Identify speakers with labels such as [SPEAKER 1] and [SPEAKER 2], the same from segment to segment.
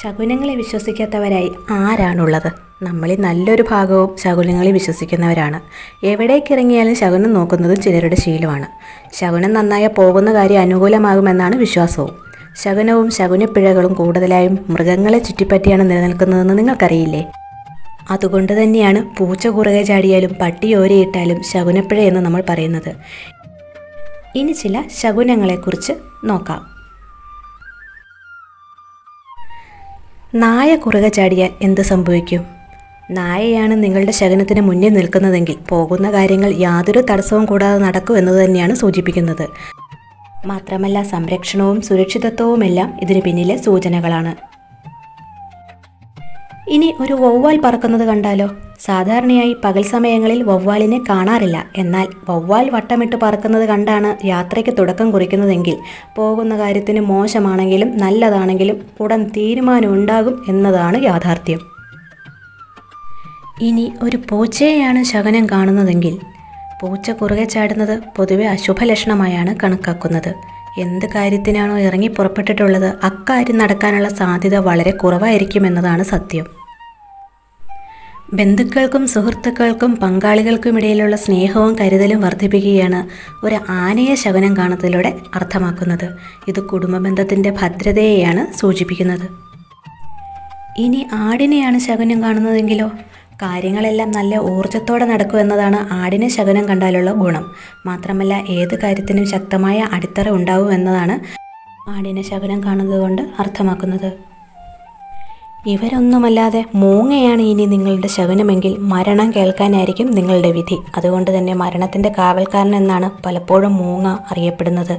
[SPEAKER 1] ശകുനങ്ങളെ വിശ്വസിക്കാത്തവരായി ആരാണുള്ളത്? നമ്മളിൽ നല്ലൊരു ഭാഗവും ശകുനങ്ങളെ വിശ്വസിക്കുന്നവരാണ്. എവിടേക്കിറങ്ങിയാലും ശകുനം നോക്കുന്നതും ചിലരുടെ ശീലമാണ്. ശകുനം നന്നായ പോകുന്ന കാര്യം അനുകൂലമാകുമെന്നാണ് വിശ്വാസവും. ശകുനവും ശകുനപ്പിഴകളും കൂടുതലായും മൃഗങ്ങളെ ചുറ്റിപ്പറ്റിയാണ് നിലനിൽക്കുന്നതെന്ന് നിങ്ങൾക്കറിയില്ലേ? അതുകൊണ്ട് തന്നെയാണ് പൂച്ച കുറുകെ ചാടിയാലും പട്ടി ഓരയിട്ടാലും ശകുനപ്പിഴ എന്ന് നമ്മൾ പറയുന്നത്. ഇനി ചില ശകുനങ്ങളെക്കുറിച്ച് നോക്കാം. നായ കുറുകെ ചാടിയാൽ എന്ത് സംഭവിക്കും? നായയാണ് നിങ്ങളുടെ ശകനത്തിന് മുന്നിൽ നിൽക്കുന്നതെങ്കിൽ പോകുന്ന കാര്യങ്ങൾ യാതൊരു തടസ്സവും കൂടാതെ നടക്കും എന്നത് തന്നെയാണ് സൂചിപ്പിക്കുന്നത്. മാത്രമല്ല സംരക്ഷണവും സുരക്ഷിതത്വവുമെല്ലാം ഇതിന് പിന്നിലെ സൂചനകളാണ്. ഇനി ഒരു വവ്വാൽ പറക്കുന്നത് കണ്ടാലോ? സാധാരണയായി പകൽ സമയങ്ങളിൽ വവ്വാലിനെ കാണാറില്ല. എന്നാൽ വവ്വാൽ വട്ടമിട്ട് പറക്കുന്നത് കണ്ടാണ് യാത്രയ്ക്ക് തുടക്കം കുറിക്കുന്നതെങ്കിൽ പോകുന്ന കാര്യത്തിന് മോശമാണെങ്കിലും നല്ലതാണെങ്കിലും ഉടൻ തീരുമാനമുണ്ടാകും എന്നതാണ് യാഥാർത്ഥ്യം. ഇനി ഒരു പൂച്ചയെയാണ് ശകനം കാണുന്നതെങ്കിൽ പൂച്ച കുറുകെ ചാടുന്നത് പൊതുവെ അശുഭലക്ഷണമായാണ് കണക്കാക്കുന്നത്. എന്ത് കാര്യത്തിനാണോ ഇറങ്ങി പുറപ്പെട്ടിട്ടുള്ളത് അക്കാര്യം നടക്കാനുള്ള സാധ്യത വളരെ കുറവായിരിക്കും എന്നതാണ് സത്യം. ബന്ധുക്കൾക്കും സുഹൃത്തുക്കൾക്കും പങ്കാളികൾക്കും ഇടയിലുള്ള സ്നേഹവും കരുതലും വർദ്ധിപ്പിക്കുകയാണ് ഒരു ആനയെ ശകനം കാണുന്നതിലൂടെ അർത്ഥമാക്കുന്നത്. ഇത് കുടുംബബന്ധത്തിന്റെ ഭദ്രതയെയാണ് സൂചിപ്പിക്കുന്നത്. ഇനി ആടിനെയാണ് ശകനം കാണുന്നതെങ്കിലോ? കാര്യങ്ങളെല്ലാം നല്ല ഊർജത്തോടെ നടക്കും എന്നതാണ് ആടിന് ശകുനം കണ്ടാലുള്ള ഗുണം. മാത്രമല്ല ഏത് കാര്യത്തിനും ശക്തമായ അടിത്തറ ഉണ്ടാവും എന്നതാണ് ആടിന് ശകുനം കാണുന്നത് കൊണ്ട് അർത്ഥമാക്കുന്നത്. ഇവരൊന്നുമല്ലാതെ മൂങ്ങയാണ് ഇനി നിങ്ങളുടെ ശകുനമെങ്കിൽ മരണം കേൾക്കാനായിരിക്കും നിങ്ങളുടെ വിധി. അതുകൊണ്ട് തന്നെ മരണത്തിന്റെ കാവൽക്കാരൻ എന്നാണ് പലപ്പോഴും മൂങ്ങ അറിയപ്പെടുന്നത്.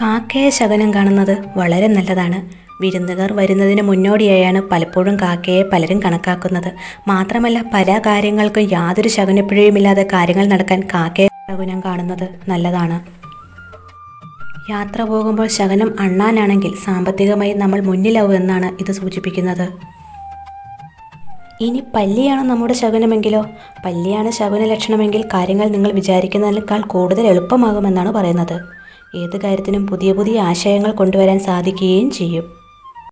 [SPEAKER 1] കാക്കയെ ശകനം കാണുന്നത് വളരെ നല്ലതാണ്. വിരുന്നുകാർ വരുന്നതിന് മുന്നോടിയായാണ് പലപ്പോഴും കാക്കയെ പലരും കണക്കാക്കുന്നത്. മാത്രമല്ല പല കാര്യങ്ങൾക്കും യാതൊരു ശകുനപ്പിഴയുമില്ലാതെ കാര്യങ്ങൾ നടക്കാൻ കാക്കയെ ശകുനം കാണുന്നത് നല്ലതാണ്. യാത്ര പോകുമ്പോൾ ശകനം അണ്ണാനാണെങ്കിൽ സാമ്പത്തികമായി നമ്മൾ മുന്നിലാവും എന്നാണ് ഇത് സൂചിപ്പിക്കുന്നത്. ഇനി പല്ലിയാണ് നമ്മുടെ ശകുനമെങ്കിലോ? പല്ലിയാണ് ശകുന ലക്ഷണമെങ്കിൽ കാര്യങ്ങൾ നിങ്ങൾ വിചാരിക്കുന്നതിനേക്കാൾ കൂടുതൽ എളുപ്പമാകുമെന്നാണ് പറയുന്നത്. ഏത് കാര്യത്തിനും പുതിയ പുതിയ ആശയങ്ങൾ കൊണ്ടുവരാൻ സാധിക്കുകയും ചെയ്യും.